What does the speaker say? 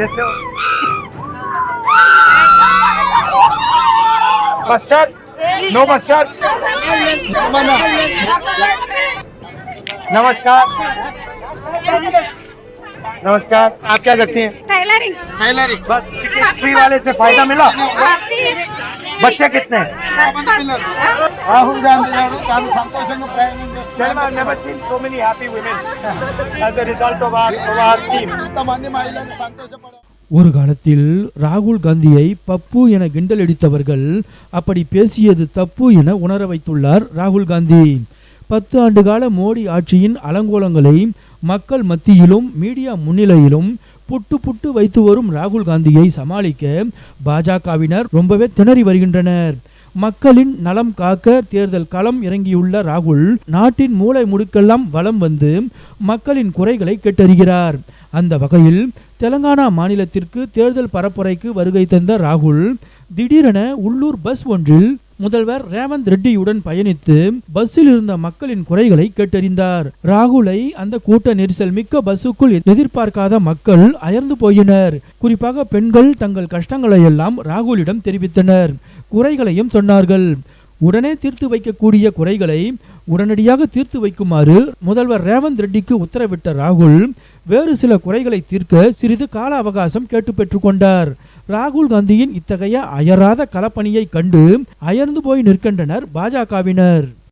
कैसे हो? Mustard no mustard नमस्कार। नमस्कार। आप क्या करती हैं? टेलरिंग बस फ्री वाले से फ़ायदा मिला? బచ్చా కిట్నే రాహుల్ గాంధీ గారు తాను సంతోషంగా ప్రయాణం చేస్తున్నారు I never seen so many happy women as a result of our our team ఇంతమంది మహిళలు సంతోషపడ ஒரு காலத்தில் ராகுல் காந்தியை பப்பு என கிண்டல் அடித்தவர்கள் அப்படி பேசியது தப்பு என உணர வைத்துள்ளார் ராகுல் காந்தி. பத்து ஆண்டு கால மோடி ஆட்சியின் அலங்கோலங்களை மக்கள் மத்தியிலும் மீடியா முன்னிலையிலும் புட்டு புட்டு வைத்து வரும் ராகுல் காந்தியை சமாளிக்க பாஜகவினர் ரொம்பவே திணறி வருகின்றனர். மக்களின் நலம் காக்க தேர்தல் களம் இறங்கியுள்ள ராகுல் நாட்டின் மூளை முடுக்கெல்லாம் வலம் வந்து மக்களின் குறைகளை கேட்டறிகிறார். அந்த வகையில் தெலங்கானா மாநிலத்திற்கு தேர்தல் பரப்புரைக்கு வருகை தந்த ராகுல் திடீரென உள்ளூர் பஸ் ஒன்றில் முதல்வர் ரேவந்த் ரெட்டியுடன் பயணித்து பஸ்ஸில் இருந்த மக்களின் குறைகளை கேட்டறிந்தார். ராகுலை அந்த கூட்ட நெரிசல் மிக்க பஸ்ஸுக்குள் எதிர்பார்க்காத மக்கள் அயர்ந்து போயினர். குறிப்பாக பெண்கள் தங்கள் கஷ்டங்களை எல்லாம் ராகுலிடம் தெரிவித்தனர். குறைகளையும் சொன்னார்கள். உடனே தீர்த்து வைக்கக்கூடிய குறைகளை உடனடியாக தீர்த்து வைக்குமாறு முதல்வர் ரேவந்த் ரெட்டிக்கு உத்தரவிட்ட ராகுல் வேறு சில குறைகளை தீர்க்க சிறிது கால அவகாசம் கேட்டு பெற்றுக்கொண்டார் ராகுல் காந்தியின் இத்தகைய அயராத களப்பணியை கண்டு அயர்ந்து போய் நிற்கின்றனர் பாஜகவினர்.